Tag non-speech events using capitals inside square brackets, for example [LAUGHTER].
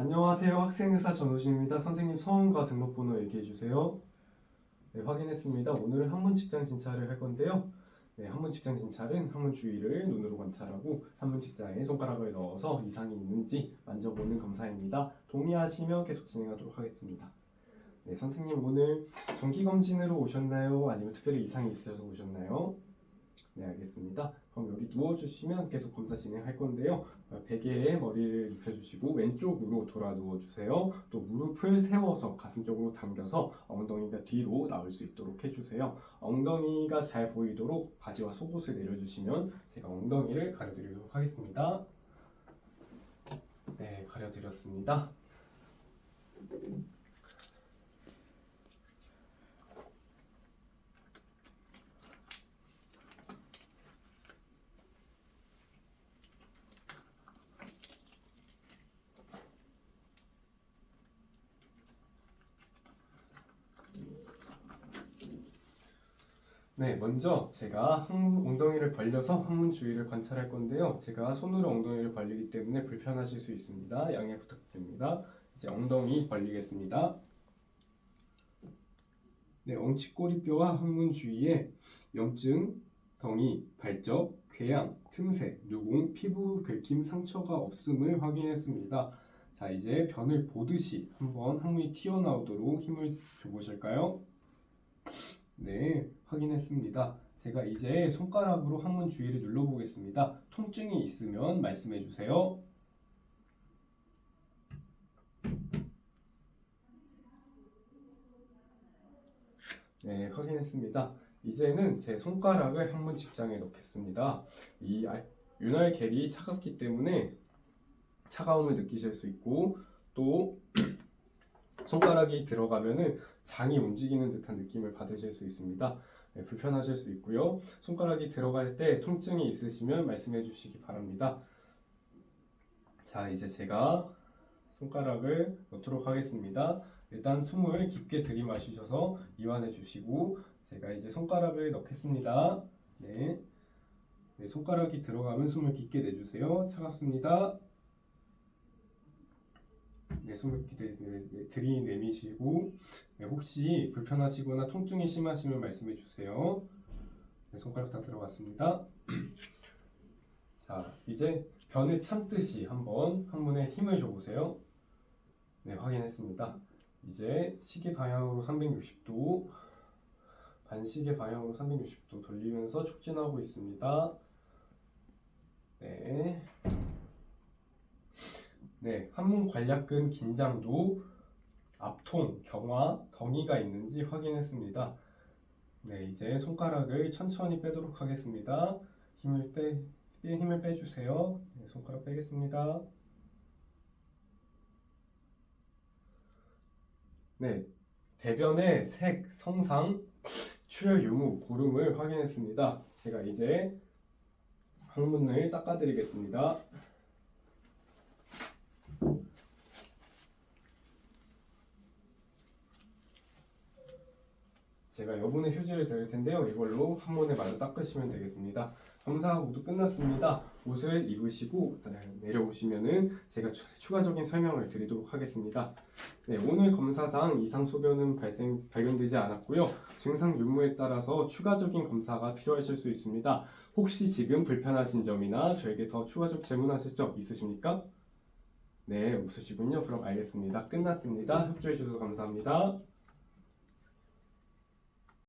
안녕하세요. 학생의사 전우진입니다. 선생님 성함과 등록번호 얘기해 주세요. 네, 확인했습니다. 오늘 한문 직장 진찰을 할 건데요. 네, 한문 직장 진찰은 한문 주위를 눈으로 관찰하고 한문 직장에 손가락을 넣어서 이상이 있는지 만져보는 검사입니다. 동의하시면 계속 진행하도록 하겠습니다. 네, 선생님 오늘 정기 검진으로 오셨나요? 아니면 특별히 이상이 있어서 오셨나요? 네, 알겠습니다. 그럼 여기 누워주시면 계속 검사 진행할 건데요. 어, 베개에 머리를 눕혀주시고 왼쪽으로 돌아 누워주세요. 또 무릎을 세워서 가슴 쪽으로 당겨서 엉덩이가 뒤로 나올 수 있도록 해주세요. 엉덩이가 잘 보이도록 바지와 속옷을 내려주시면 제가 엉덩이를 가려드리도록 하겠습니다. 네, 가려드렸습니다. 네, 먼저 제가 엉덩이를 벌려서 항문 주위를 관찰할 건데요. 제가 손으로 엉덩이를 벌리기 때문에 불편하실 수 있습니다. 양해 부탁드립니다. 이제 엉덩이 벌리겠습니다. 네, 엉치꼬리뼈와 항문 주위에 염증, 덩이, 발적, 궤양, 틈새, 누궁, 피부 긁힘, 상처가 없음을 확인했습니다. 자, 이제 변을 보듯이 한번 항문이 튀어나오도록 힘을 줘보실까요? 네, 확인했습니다. 제가 이제 손가락으로 항문 주위를 눌러보겠습니다. 통증이 있으면 말씀해 주세요. 네, 확인했습니다. 이제는 제 손가락을 항문 직장에 넣겠습니다. 이 알- 윤활 겔이 차갑기 때문에 차가움을 느끼실 수 있고 또 [CLEARS THROAT] 손가락이 들어가면은 장이 움직이는 듯한 느낌을 받으실 수 있습니다. 네, 불편하실 수 있고요. 손가락이 들어갈 때 통증이 있으시면 말씀해 주시기 바랍니다. 자, 이제 제가 손가락을 넣도록 하겠습니다. 일단 숨을 깊게 들이마시셔서 이완해 주시고 제가 이제 손가락을 넣겠습니다. 네. 네, 손가락이 들어가면 숨을 깊게 내주세요. 차갑습니다. 네, 숨을 깊게 내- 내- 들이내미시고 네, 혹시 불편하시거나 통증이 심하시면 말씀해 주세요. 네, 손가락 다 들어갔습니다. [CLEARS THROAT] 자, 이제 변을 참듯이 한번 항문에 힘을 줘보세요. 네, 확인했습니다. 이제 시계 방향으로 360도, 반시계 방향으로 360도 돌리면서 촉진하고 있습니다. 네. 네, 항문 관략근 긴장도, 압통, 경화, 덩이가 있는지 확인했습니다. 네, 이제 손가락을 천천히 빼도록 하겠습니다. 힘을 빼, 빼- 힘을 빼주세요. 네, 손가락 빼겠습니다. 네, 대변의 색, 성상, 출혈 유무, 고름을 확인했습니다. 제가 이제 항문을 닦아드리겠습니다. 제가 여분의 휴지를 드릴 텐데요. 이걸로 항문에 마저 닦으시면 되겠습니다. 검사 모두 끝났습니다. 옷을 입으시고 내려오시면은 제가 추- 추가적인 설명을 드리도록 하겠습니다. 네, 오늘 검사상 이상 소견은 발생 발견되지 않았고요. 증상 유무에 따라서 추가적인 검사가 필요하실 수 있습니다. 혹시 지금 불편하신 점이나 저에게 더 추가적 질문하실 점 있으십니까? 네, 없으시군요. 그럼 알겠습니다. 끝났습니다. 협조해 주셔서 감사합니다.